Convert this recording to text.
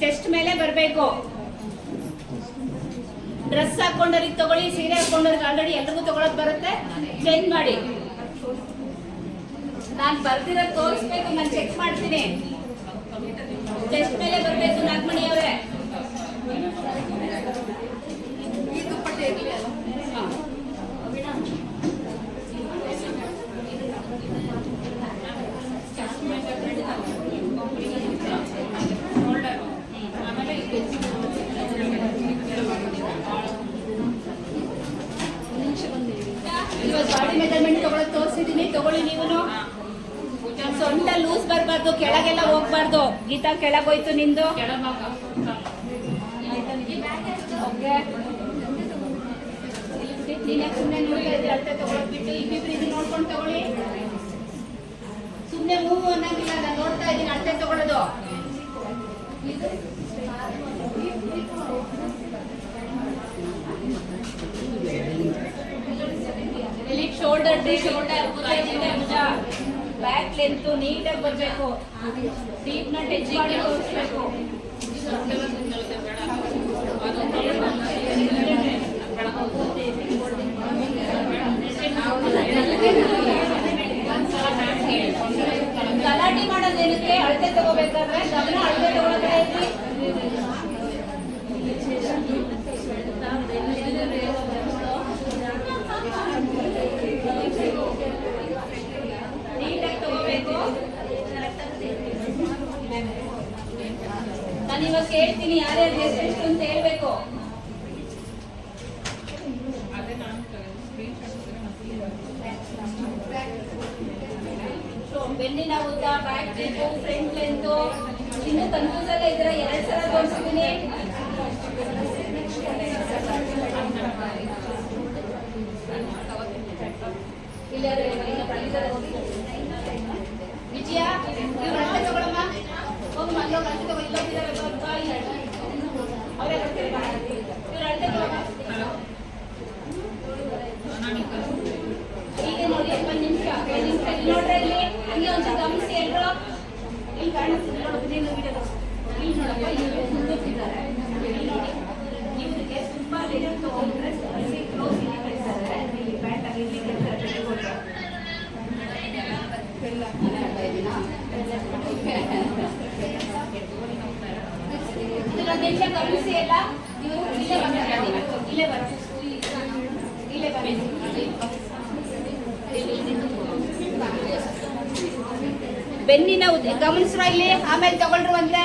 Chest ಮೇಲೆ ಬರಬೇಕು. Dress ಹಾಕೊಂಡವ್ರಿಗೆ ತಗೊಳ್ಳಿ, ಸೀರೆ ಹಾಕೊಂಡವ್ರಿಗೆ ಆಲ್ರೆಡಿ ಎಲ್ರಿಗೂ ತಗೊಳಕ್ ಬರುತ್ತೆ. ಚೇಂಜ್ ಮಾಡಿ. ನಾನು ಬರ್ದಿರೋ ತೋರಿಸ್ಬೇಕು, ನಾನು ಚೆಕ್ ಮಾಡ್ತೀನಿ. ಚೆಸ್ಟ್ ಮೇಲೆ ಬರಬೇಕು ನಾಗಮಣಿ ಅವರೇ. ಇವತ್ತು ಬಾಡಿ ಮೆಜರ್ಮೆಂಟ್ ತಗೊಳಕ್ ತೋರಿಸಿದೀನಿ. ತಗೊಳ್ಳಿ ನೀವು ಸೊಂಟ ಲೂಸ್ ಬರಬಾರ್ದು, ಕೆಳಗೆಲ್ಲ ಹೋಗ್ಬಾರ್ದು. ಗೀತಾ ಕೆಳಗೋಯ್ತು ನಿಂದು. ನೀನೇ. ಸುಮ್ಮನೆ ನೋಡ್ತಾ ಇದ್ರೆ ನೋಡ್ಕೊಂಡು ತಗೊಳ್ಳಿ. ಸುಮ್ಮನೆ ಮೂವ್ ಅನ್ನಂಗಿಲ್ಲ, ನಾನು ನೋಡ್ತಾ ಇದ್ದೀನಿ, ಅಳತೆ ತಗೊಳ್ಳೋದು ಇಲ್ಲಿ ಶೋಲ್ಡರ್ ಡಿ ಶೋಲ್ಡರ್ ಭುಜ ಬ್ಯಾಕ್ ಲೆಂತ್ ನೀಟಾಗಿ ಬರಬೇಕು ಡೀಪ್ ನ ಟಚ್ ಮಾಡಿ ತೋರಿಸ್ಬೇಕು ಗಲಾಟೆ ಮಾಡೋದೇನಕ್ಕೆ ಅಳತೆ ತಗೋಬೇಕಾದ್ರೆ ಗಮನ ಅಳತೆ ತಗೊಳಕ್ಕೆ ನಾನು ಇವಾಗ ಕೇಳ್ತೀನಿ ಯಾರ್ಯಾರು ಎಷ್ಟು ಅಂತ ಹೇಳ್ಬೇಕು. ಬೆನ್ನಿನ ಉದ್ದ ಬ್ಯಾಕ್ ಲೆಂತು ಫ್ರಂಟ್ ಲೆಂತು ಇನ್ನು ಕನ್ಫ್ಯೂಸ್ ಇದ್ರೆ ಎರಡ್ ಸಲ ತೋರಿಸ್ತೀನಿ. ಇಲ್ಲ ಈಗ ನೋಡಿ ಒಂದ್ ನಿಮಿಷ ಒಂದ್ ನಿಮಿಷ ಇಲ್ಲಿ ನೋಡ್ರಿ ಇಲ್ಲಿ ಹಂಗೆ ಒಂದ್ಸಲ ಗಮನಿಸಿ ಎಲ್ರು ಇಲ್ಲಿ ಕಾಣಿಸ್ತಿದೆ ನೋಡು ನೀನು ವಿಡಿಯೋ ಇಲ್ಲಿ ನೋಡಪ್ಪ ಇಲ್ಲಿ ನೋಡಿ ಇವ್ರಿಗೆ ತುಂಬಾ ಲೆಂತ್ ತಗೊಂಡ್ರೆ ಅಲ್ಲಿ ಕ್ಲೋಸ್ ಇಲ್ಲಿ ಕಳಿಸ್ತಾರೆ ಇಲ್ಲಿ ಪ್ಯಾಂಟ್ ಅಲ್ಲಿ ಇಲ್ಲಿ ಕಳಿಸ್ತಾರೆ ಬೆಳ್ಳಿಗೋಟು. ಇದನ್ನೊಂದ್ ನಿಮಿಷ ಗಮನಿಸಿ ಎಲ್ಲ ಇವರು ಇಲ್ಲೇ ಬರ್ತಾರೆ ಇಲ್ಲೇ ಬರ್ತಾರೆ ಬೆನ್ನಿನ ಉದ್ದ ಗಮನಿಸ್ರ ಇಲ್ಲಿ ಆಮೇಲೆ ತಗೊಳ್ರು ಅಂದ್ರೆ